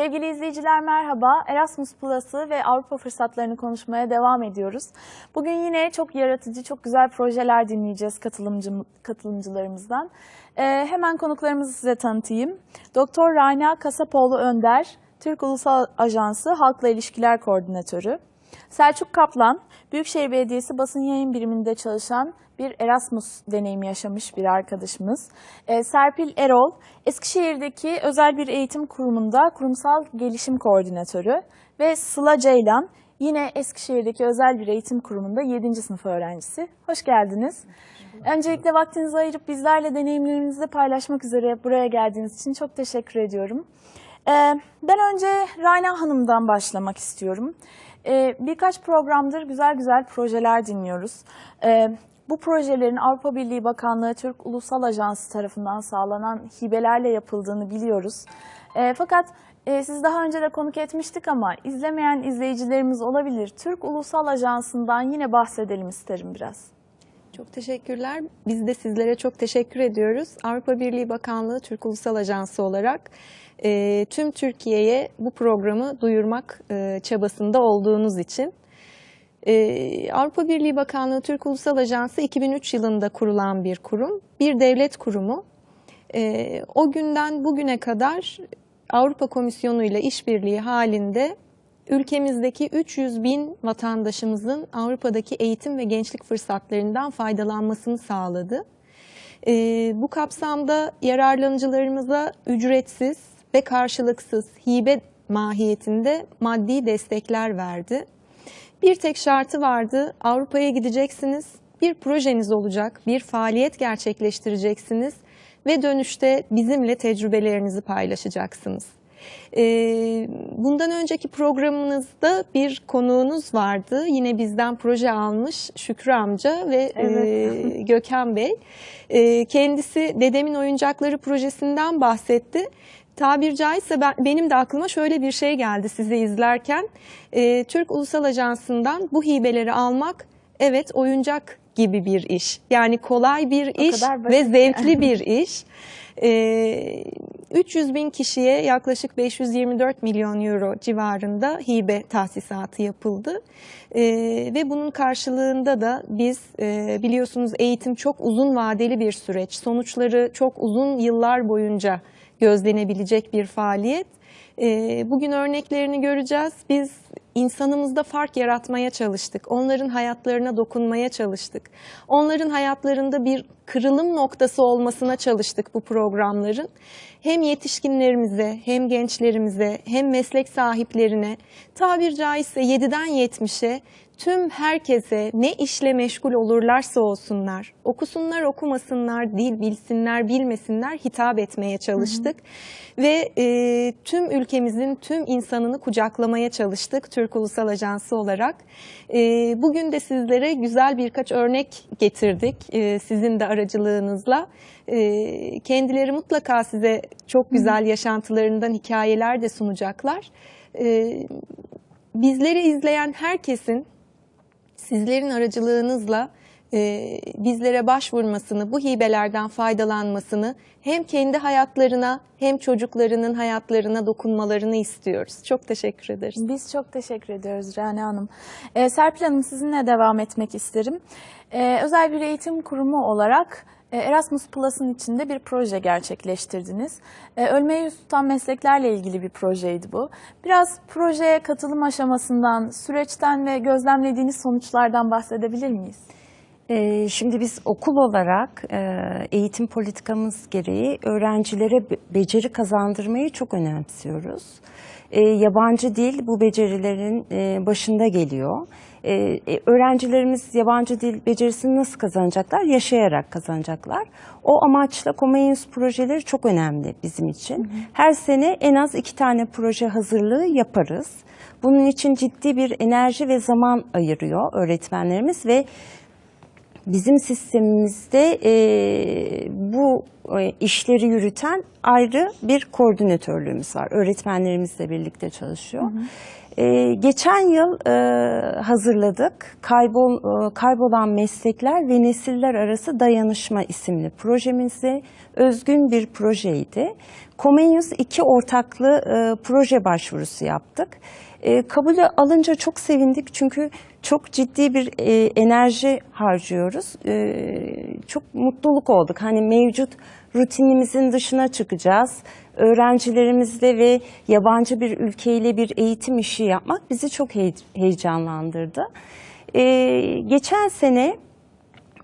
Sevgili izleyiciler merhaba. Erasmus Plus'ı ve Avrupa fırsatlarını konuşmaya devam ediyoruz. Bugün yine çok yaratıcı, çok güzel projeler dinleyeceğiz katılımcı, katılımcılarımızdan. Ee, hemen konuklarımızı size tanıtayım. Doktor Rana Kasapoğlu Önder, Türk Ulusal Ajansı Halkla İlişkiler Koordinatörü. Selçuk Kaplan, Büyükşehir Belediyesi basın yayın biriminde çalışan bir Erasmus deneyimi yaşamış bir arkadaşımız. Ee, Serpil Erol, Eskişehir'deki özel bir eğitim kurumunda kurumsal gelişim koordinatörü ve Sıla Ceylan, yine Eskişehir'deki özel bir eğitim kurumunda 7. sınıf öğrencisi. Hoş geldiniz. Öncelikle vaktinizi ayırıp bizlerle deneyimlerinizi paylaşmak üzere buraya geldiğiniz için çok teşekkür ediyorum. Ee, ben önce Rayna Hanım'dan başlamak istiyorum. Ee, birkaç programdır güzel güzel projeler dinliyoruz. Ee, bu projelerin Avrupa Birliği Bakanlığı Türk Ulusal Ajansı tarafından sağlanan hibelerle yapıldığını biliyoruz. Ee, fakat e, siz daha önce de konuk etmiştik ama izlemeyen izleyicilerimiz olabilir. Türk Ulusal Ajansı'ndan yine bahsedelim isterim biraz. Çok teşekkürler. Biz de sizlere çok teşekkür ediyoruz. Avrupa Birliği Bakanlığı Türk Ulusal Ajansı olarak e, tüm Türkiye'ye bu programı duyurmak e, çabasında olduğunuz için. E, Avrupa Birliği Bakanlığı Türk Ulusal Ajansı 2003 yılında kurulan bir kurum, bir devlet kurumu. E, o günden bugüne kadar Avrupa Komisyonu ile işbirliği halinde ülkemizdeki 300 bin vatandaşımızın Avrupa'daki eğitim ve gençlik fırsatlarından faydalanmasını sağladı. E, bu kapsamda yararlanıcılarımıza ücretsiz ve karşılıksız hibe mahiyetinde maddi destekler verdi. Bir tek şartı vardı. Avrupa'ya gideceksiniz, bir projeniz olacak, bir faaliyet gerçekleştireceksiniz ve dönüşte bizimle tecrübelerinizi paylaşacaksınız. Ee, bundan önceki programınızda bir konuğunuz vardı. Yine bizden proje almış Şükrü amca ve Evet. e, Gökhan Bey. E, kendisi Dedemin Oyuncakları projesinden bahsetti. Tabir caizse ben, benim de aklıma şöyle bir şey geldi sizi izlerken. E, Türk Ulusal Ajansı'ndan bu hibeleri almak evet oyuncak gibi bir iş. Yani kolay bir O iş ve zevkli bir iş. E, 300 bin kişiye yaklaşık 524 milyon euro civarında hibe tahsisatı yapıldı. E, ve bunun karşılığında da biz e, biliyorsunuz eğitim çok uzun vadeli bir süreç. Sonuçları çok uzun yıllar boyunca gözlenebilecek bir faaliyet. E, bugün örneklerini göreceğiz. Biz insanımızda fark yaratmaya çalıştık. Onların hayatlarına dokunmaya çalıştık. Onların hayatlarında bir kırılım noktası olmasına çalıştık bu programların. Hem yetişkinlerimize, hem gençlerimize, hem meslek sahiplerine, tabir caizse 7'den 70'e tüm herkese ne işle meşgul olurlarsa olsunlar, okusunlar okumasınlar, dil bilsinler bilmesinler hitap etmeye çalıştık. Ve e, tüm ülkemizin tüm insanını kucaklamaya çalıştık Türk Ulusal Ajansı olarak. E, bugün de sizlere güzel birkaç örnek getirdik e, sizin de aracılığınızla. E, kendileri mutlaka size çok güzel yaşantılarından hikayeler de sunacaklar. E, bizleri izleyen herkesin sizlerin aracılığınızla e, bizlere başvurmasını, bu hibelerden faydalanmasını hem kendi hayatlarına hem çocuklarının hayatlarına dokunmalarını istiyoruz. Çok teşekkür ederiz. Biz çok teşekkür ediyoruz Rane Hanım. Ee, Serpil Hanım sizinle devam etmek isterim. Ee, özel bir eğitim kurumu olarak Erasmus Plus'ın içinde bir proje gerçekleştirdiniz. Ee, ölmeye yüz tutan mesleklerle ilgili bir projeydi bu. Biraz projeye katılım aşamasından, süreçten ve gözlemlediğiniz sonuçlardan bahsedebilir miyiz? Ee, Şimdi biz okul olarak e, eğitim politikamız gereği öğrencilere be- beceri kazandırmayı çok önemsiyoruz. E, Yabancı dil bu becerilerin e, başında geliyor. E, e, Öğrencilerimiz yabancı dil becerisini nasıl kazanacaklar? Yaşayarak kazanacaklar. O amaçla Comenius projeleri çok önemli bizim için. Her sene en az iki tane proje hazırlığı yaparız. Bunun için ciddi bir enerji ve zaman ayırıyor öğretmenlerimiz ve Bizim sistemimizde e, bu e, işleri yürüten ayrı bir koordinatörlüğümüz var. Öğretmenlerimizle birlikte çalışıyor. Ee, geçen yıl e, hazırladık Kaybol, e, Kaybolan Meslekler ve Nesiller Arası Dayanışma isimli projemizi özgün bir projeydi. Comenius iki ortaklı e, proje başvurusu yaptık. E, kabulü alınca çok sevindik çünkü çok ciddi bir e, enerji harcıyoruz. E, çok mutluluk olduk. Hani mevcut rutinimizin dışına çıkacağız. Öğrencilerimizle ve yabancı bir ülkeyle bir eğitim işi yapmak bizi çok hey- heyecanlandırdı. E, geçen sene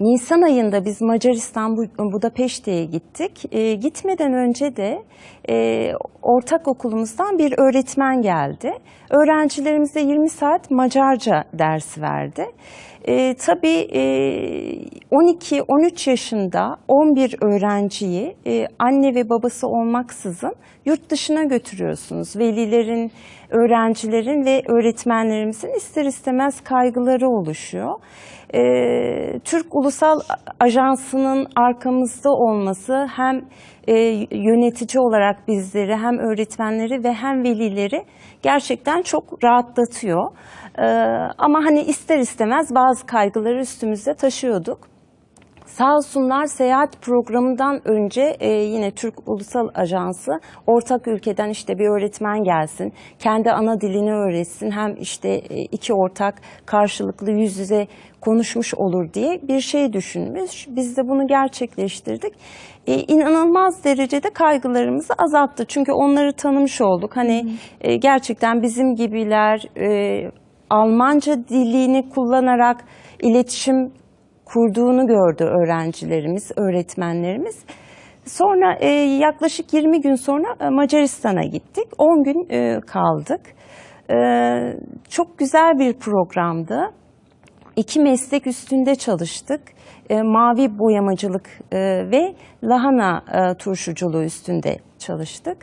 Nisan ayında biz Macaristan Bu- Budapeşte'ye gittik. E, gitmeden önce de e, ortak okulumuzdan bir öğretmen geldi. Öğrencilerimize 20 saat Macarca ders verdi. E, tabii e, 12-13 yaşında 11 öğrenciyi e, anne ve babası olmaksızın yurt dışına götürüyorsunuz. Velilerin, öğrencilerin ve öğretmenlerimizin ister istemez kaygıları oluşuyor. E, Türk Ulusal Ajansı'nın arkamızda olması hem e, yönetici olarak bizleri hem öğretmenleri ve hem velileri gerçekten çok rahatlatıyor. E, ama hani ister istemez bazı kaygıları üstümüzde taşıyorduk. Sağ olsunlar seyahat programından önce e, yine Türk Ulusal Ajansı ortak ülkeden işte bir öğretmen gelsin, kendi ana dilini öğretsin, hem işte e, iki ortak karşılıklı yüz yüze konuşmuş olur diye bir şey düşünmüş. Biz de bunu gerçekleştirdik. E, inanılmaz derecede kaygılarımızı azalttı. Çünkü onları tanımış olduk. Hani e, gerçekten bizim gibiler e, Almanca dilini kullanarak iletişim kurduğunu gördü öğrencilerimiz, öğretmenlerimiz. Sonra e, yaklaşık 20 gün sonra e, Macaristan'a gittik. 10 gün e, kaldık. E, çok güzel bir programdı. İki meslek üstünde çalıştık. E, mavi boyamacılık e, ve lahana e, turşuculuğu üstünde çalıştık.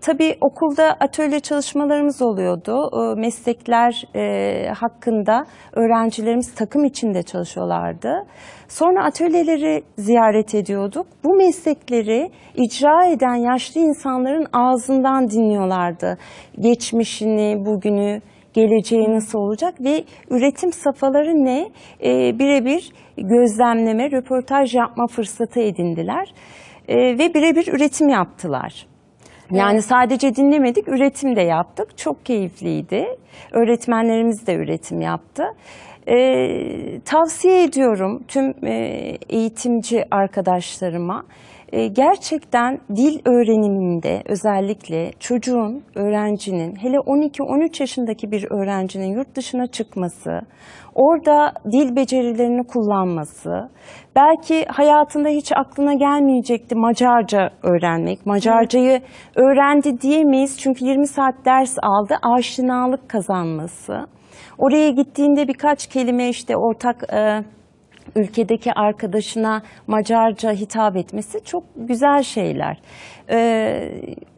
Tabii okulda atölye çalışmalarımız oluyordu. Meslekler hakkında öğrencilerimiz takım içinde çalışıyorlardı. Sonra atölyeleri ziyaret ediyorduk. Bu meslekleri icra eden yaşlı insanların ağzından dinliyorlardı. Geçmişini, bugünü, geleceği nasıl olacak ve üretim safhaları ne e, birebir gözlemleme, röportaj yapma fırsatı edindiler E, ve birebir üretim yaptılar. Yani sadece dinlemedik, üretim de yaptık. Çok keyifliydi. Öğretmenlerimiz de üretim yaptı. E, tavsiye ediyorum tüm e, eğitimci arkadaşlarıma. E, gerçekten dil öğreniminde özellikle çocuğun, öğrencinin, hele 12-13 yaşındaki bir öğrencinin yurt dışına çıkması, orada dil becerilerini kullanması, belki hayatında hiç aklına gelmeyecekti Macarca öğrenmek. Macarcayı öğrendi diyemeyiz çünkü 20 saat ders aldı, aşinalık kazanması. Oraya gittiğinde birkaç kelime işte ortak e, ülkedeki arkadaşına Macarca hitap etmesi çok güzel şeyler. Ee,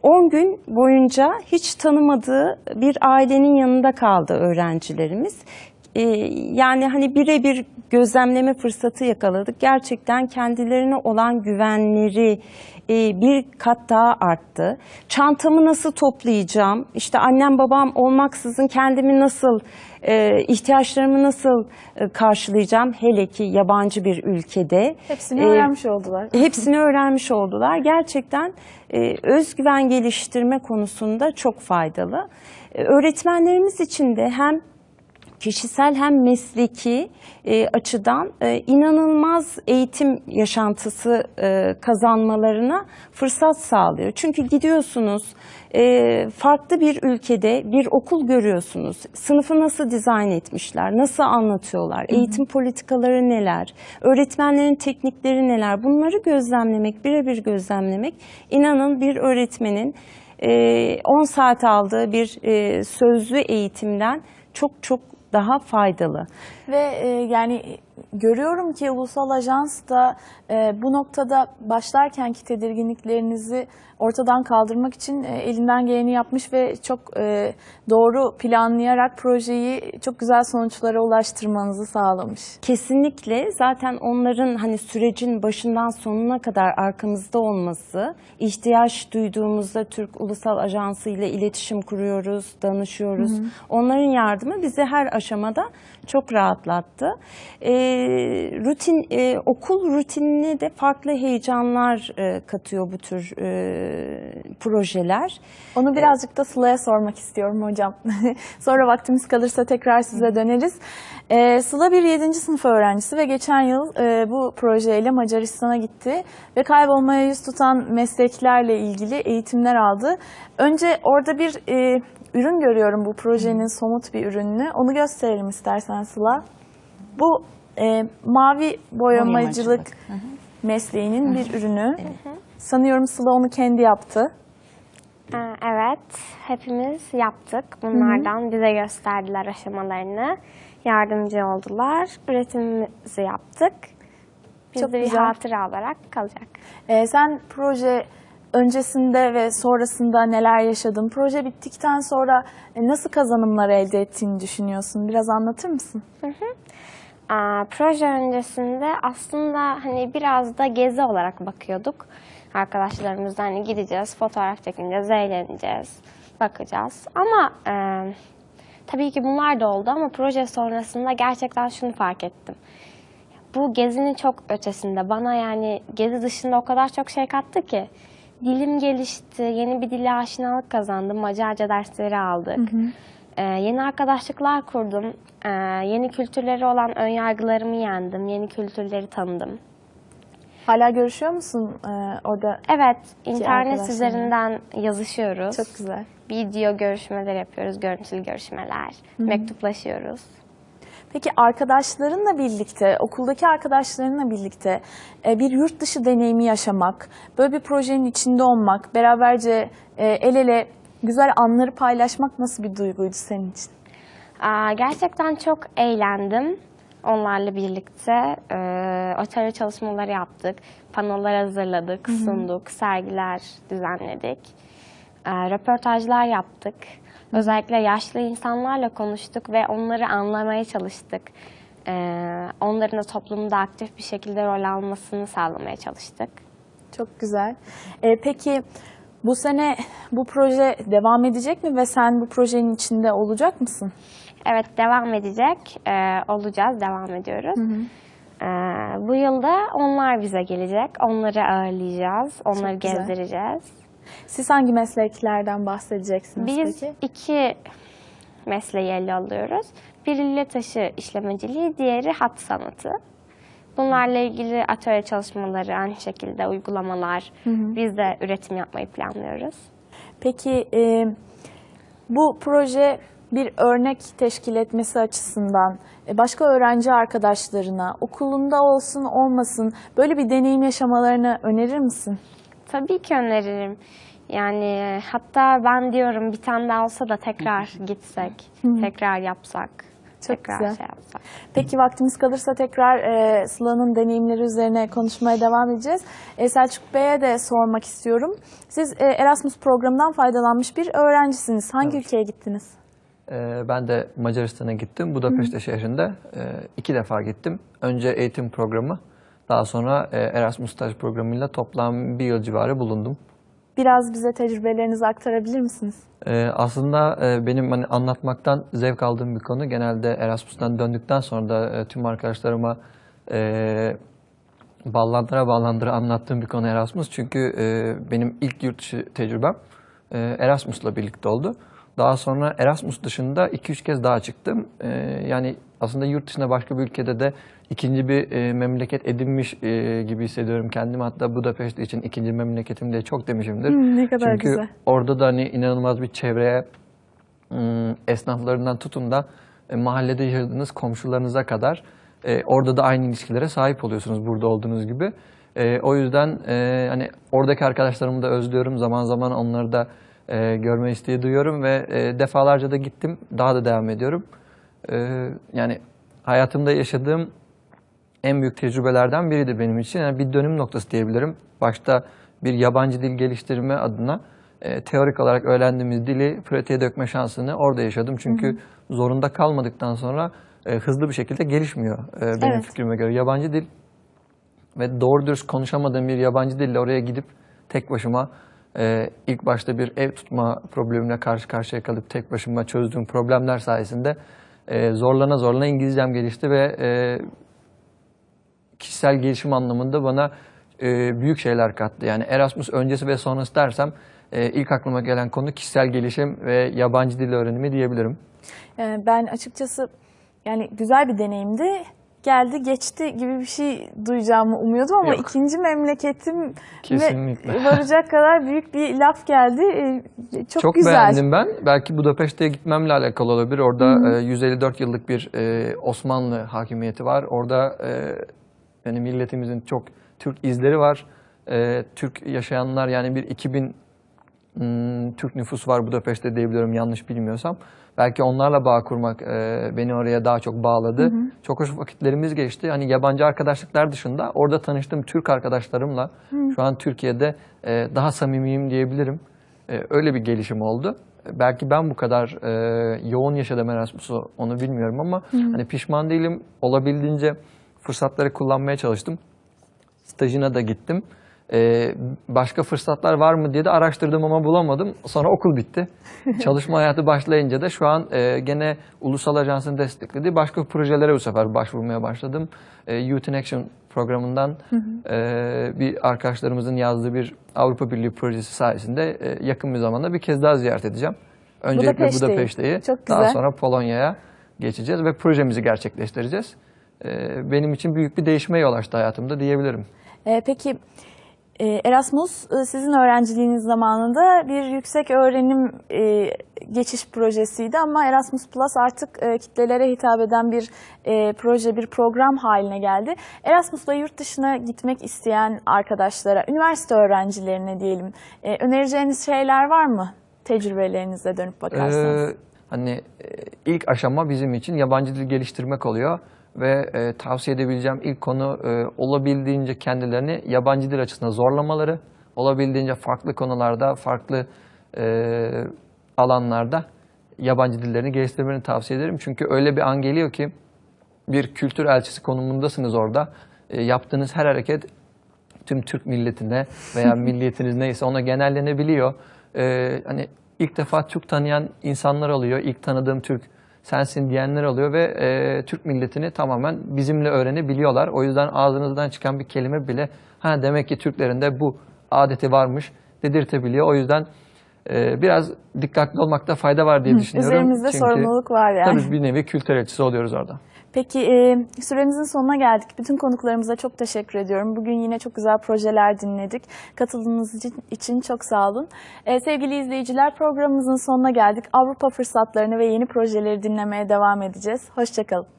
10 gün boyunca hiç tanımadığı bir ailenin yanında kaldı öğrencilerimiz. Ee, yani hani birebir gözlemleme fırsatı yakaladık. Gerçekten kendilerine olan güvenleri e, bir kat daha arttı. Çantamı nasıl toplayacağım? İşte annem babam olmaksızın kendimi nasıl e, ihtiyaçlarımı nasıl e, karşılayacağım hele ki yabancı bir ülkede. Hepsini E, öğrenmiş oldular. Hepsini öğrenmiş oldular. Gerçekten e, özgüven geliştirme konusunda çok faydalı. E, öğretmenlerimiz için de hem kişisel hem mesleki e, açıdan e, inanılmaz eğitim yaşantısı e, kazanmalarına fırsat sağlıyor. Çünkü gidiyorsunuz e, farklı bir ülkede bir okul görüyorsunuz. Sınıfı nasıl dizayn etmişler, nasıl anlatıyorlar, eğitim politikaları neler, öğretmenlerin teknikleri neler bunları gözlemlemek, birebir gözlemlemek inanın bir öğretmenin e, 10 saat aldığı bir e, sözlü eğitimden çok çok daha faydalı. Ve e, yani görüyorum ki ulusal ajans da e, bu noktada başlarkenki tedirginliklerinizi ortadan kaldırmak için e, elinden geleni yapmış ve çok e, doğru planlayarak projeyi çok güzel sonuçlara ulaştırmanızı sağlamış. Kesinlikle zaten onların hani sürecin başından sonuna kadar arkamızda olması, ihtiyaç duyduğumuzda Türk Ulusal Ajansı ile iletişim kuruyoruz, danışıyoruz. Onların yardımı bizi her aşamada çok rahatlattı. Ee, rutin e, okul rutinine de farklı heyecanlar e, katıyor bu tür e, projeler. Onu birazcık da Sıla'ya sormak istiyorum hocam. Sonra vaktimiz kalırsa tekrar size döneriz. Ee, Sıla bir 7. sınıf öğrencisi ve geçen yıl e, bu projeyle Macaristan'a gitti ve kaybolmaya yüz tutan mesleklerle ilgili eğitimler aldı. Önce orada bir e, ürün görüyorum bu projenin somut bir ürününü. Onu gösterelim istersen Sıla. Bu e, mavi boyamacılık mesleğinin bir ürünü. Sanıyorum Sıla onu kendi yaptı. Ee, Evet, hepimiz yaptık. Bunlardan bize gösterdiler aşamalarını. Yardımcı oldular. Üretimimizi yaptık. Bizde Çok bir güzel. hatıra olarak kalacak. Ee, sen proje öncesinde ve sonrasında neler yaşadın? Proje bittikten sonra e, nasıl kazanımlar elde ettiğini düşünüyorsun? Biraz anlatır mısın? Aa, proje öncesinde aslında hani biraz da gezi olarak bakıyorduk. Arkadaşlarımızla hani gideceğiz, fotoğraf çekineceğiz, eğleneceğiz, bakacağız. Ama e, tabii ki bunlar da oldu ama proje sonrasında gerçekten şunu fark ettim. Bu gezinin çok ötesinde bana yani gezi dışında o kadar çok şey kattı ki. Dilim gelişti, yeni bir dile aşinalık kazandım, Macarca dersleri aldık. Ee, yeni arkadaşlıklar kurdum, Ee, yeni kültürleri olan ön yargılarımı yendim, yeni kültürleri tanıdım. Hala görüşüyor musun e, orada? Evet, internet arkadaşlarınla. üzerinden yazışıyoruz. Çok güzel. Video görüşmeler yapıyoruz, görüntülü görüşmeler, mektuplaşıyoruz. Peki arkadaşlarınla birlikte, okuldaki arkadaşlarınla birlikte e, bir yurt dışı deneyimi yaşamak, böyle bir projenin içinde olmak, beraberce e, el ele güzel anları paylaşmak nasıl bir duyguydu senin için? Aa, gerçekten çok eğlendim onlarla birlikte. Ee, atölye çalışmaları yaptık, panolar hazırladık, sunduk, sergiler düzenledik, Ee, röportajlar yaptık. Özellikle yaşlı insanlarla konuştuk ve onları anlamaya çalıştık. Ee, onların da toplumda aktif bir şekilde rol almasını sağlamaya çalıştık. Çok güzel. E, peki bu sene bu proje devam edecek mi ve sen bu projenin içinde olacak mısın? Evet devam edecek. Ee, olacağız, devam ediyoruz. Ee, bu yılda onlar bize gelecek. Onları ağırlayacağız. Onları güzel. gezdireceğiz. Siz hangi mesleklerden bahsedeceksiniz Biz peki? iki mesleği ele alıyoruz. Biri lile taşı işlemeciliği, diğeri hat sanatı. Bunlarla ilgili atölye çalışmaları, aynı şekilde uygulamalar. Biz de üretim yapmayı planlıyoruz. Peki e, bu proje bir örnek teşkil etmesi açısından e, başka öğrenci arkadaşlarına okulunda olsun olmasın böyle bir deneyim yaşamalarını önerir misin? Tabii ki öneririm. Yani hatta ben diyorum bir tane daha olsa da tekrar gitsek, tekrar yapsak, Çok tekrar güzel. şey yapsak. Peki vaktimiz kalırsa tekrar e, Sıla'nın deneyimleri üzerine konuşmaya devam edeceğiz. E, Selçuk Bey'e de sormak istiyorum. Siz e, Erasmus programından faydalanmış bir öğrencisiniz. Hangi ülkeye gittiniz? Ee, Ben de Macaristan'a gittim. Budapeşte şehrinde e, iki defa gittim. Önce eğitim programı, daha sonra e, Erasmus staj programıyla toplam bir yıl civarı bulundum. Biraz bize tecrübelerinizi aktarabilir misiniz? Ee, Aslında e, benim hani anlatmaktan zevk aldığım bir konu. Genelde Erasmus'tan döndükten sonra da e, tüm arkadaşlarıma e, ballandıra ballandıra anlattığım bir konu Erasmus. Çünkü e, benim ilk yurt dışı tecrübem e, Erasmus'la birlikte oldu. Daha sonra Erasmus dışında 2-3 kez daha çıktım. E, yani aslında yurt dışında başka bir ülkede de ikinci bir e, memleket edinmiş e, gibi hissediyorum kendimi. Hatta Budapeşte için ikinci memleketim diye çok demişimdir. Hmm, ne kadar Çünkü güzel. orada da hani inanılmaz bir çevreye ım, esnaflarından tutun da e, mahallede yaşadığınız komşularınıza kadar e, orada da aynı ilişkilere sahip oluyorsunuz burada olduğunuz gibi. E, o yüzden e, hani oradaki arkadaşlarımı da özlüyorum. Zaman zaman onları da e, görme isteği duyuyorum ve e, defalarca da gittim. Daha da devam ediyorum. E, yani hayatımda yaşadığım en büyük tecrübelerden biriydi benim için. Yani bir dönüm noktası diyebilirim. Başta bir yabancı dil geliştirme adına e, teorik olarak öğrendiğimiz dili pratiğe dökme şansını orada yaşadım. Çünkü zorunda kalmadıktan sonra e, hızlı bir şekilde gelişmiyor e, benim Evet. fikrime göre. Yabancı dil ve doğru dürüst konuşamadığım bir yabancı dille oraya gidip tek başıma e, ilk başta bir ev tutma problemine karşı karşıya kalıp tek başıma çözdüğüm problemler sayesinde e, zorlana zorlana İngilizcem gelişti ve e, kişisel gelişim anlamında bana e, büyük şeyler kattı. Yani Erasmus öncesi ve sonrası dersem e, ilk aklıma gelen konu kişisel gelişim ve yabancı dil öğrenimi diyebilirim. Ee, Ben açıkçası yani güzel bir deneyimdi. Geldi geçti gibi bir şey duyacağımı umuyordum ama Yok. ikinci memleketim Kesinlikle. varacak kadar büyük bir laf geldi. Ee, Çok, Çok güzel. beğendim ben. Belki Budapeşte'ye gitmemle alakalı olabilir. Orada e, 154 yıllık bir e, Osmanlı hakimiyeti var. Orada e, yani milletimizin çok Türk izleri var. E, Türk yaşayanlar yani bir 2000 hmm, Türk nüfus var Budapeşte diyebiliyorum yanlış bilmiyorsam. Belki onlarla bağ kurmak e, beni oraya daha çok bağladı. Çok hoş vakitlerimiz geçti. Hani yabancı arkadaşlıklar dışında orada tanıştığım Türk arkadaşlarımla şu an Türkiye'de e, daha samimiyim diyebilirim. E, öyle bir gelişim oldu. E, Belki ben bu kadar e, yoğun yaşadım Erasmus'u onu bilmiyorum ama hani pişman değilim. Olabildiğince fırsatları kullanmaya çalıştım. Stajına da gittim. Ee, başka fırsatlar var mı diye de araştırdım ama bulamadım. Sonra okul bitti. Çalışma hayatı başlayınca da şu an e, gene Ulusal Ajans'ın desteklediği başka projelere bu sefer başvurmaya başladım. E, Youth in Action programından e, bir arkadaşlarımızın yazdığı bir Avrupa Birliği projesi sayesinde e, yakın bir zamanda bir kez daha ziyaret edeceğim. Öncelikle Budapeşte'yi. Budapeşte'yi, Çok daha güzel. sonra Polonya'ya geçeceğiz ve projemizi gerçekleştireceğiz. E, benim için büyük bir değişime yol açtı hayatımda diyebilirim. Ee, Peki e, Erasmus e, sizin öğrenciliğiniz zamanında bir yüksek öğrenim e, geçiş projesiydi ama Erasmus Plus artık e, kitlelere hitap eden bir proje, bir program haline geldi. Erasmus'la yurt dışına gitmek isteyen arkadaşlara, üniversite öğrencilerine diyelim, önereceğiniz şeyler var mı? Tecrübelerinize dönüp bakarsanız. Ee, hani ilk aşama bizim için yabancı dil geliştirmek oluyor ve e, tavsiye edebileceğim ilk konu e, olabildiğince kendilerini yabancı dil açısından zorlamaları, olabildiğince farklı konularda, farklı e, alanlarda yabancı dillerini geliştirmeni tavsiye ederim. Çünkü öyle bir an geliyor ki bir kültür elçisi konumundasınız orada. E, yaptığınız her hareket tüm Türk milletine veya milliyetiniz neyse ona genellenebiliyor. Ee, hani ilk defa Türk tanıyan insanlar oluyor. İlk tanıdığım Türk sensin diyenler oluyor ve e, Türk milletini tamamen bizimle öğrenebiliyorlar. O yüzden ağzınızdan çıkan bir kelime bile ha demek ki Türklerin de bu adeti varmış dedirtebiliyor. O yüzden e, biraz dikkatli olmakta fayda var diye düşünüyorum. Üzerimizde Çünkü sorumluluk var yani. Tabii bir nevi kültür elçisi oluyoruz orada. Peki e, süremizin sonuna geldik. Bütün konuklarımıza çok teşekkür ediyorum. Bugün yine çok güzel projeler dinledik. Katıldığınız için, çok sağ olun. E, sevgili izleyiciler programımızın sonuna geldik. Avrupa fırsatlarını ve yeni projeleri dinlemeye devam edeceğiz. Hoşçakalın.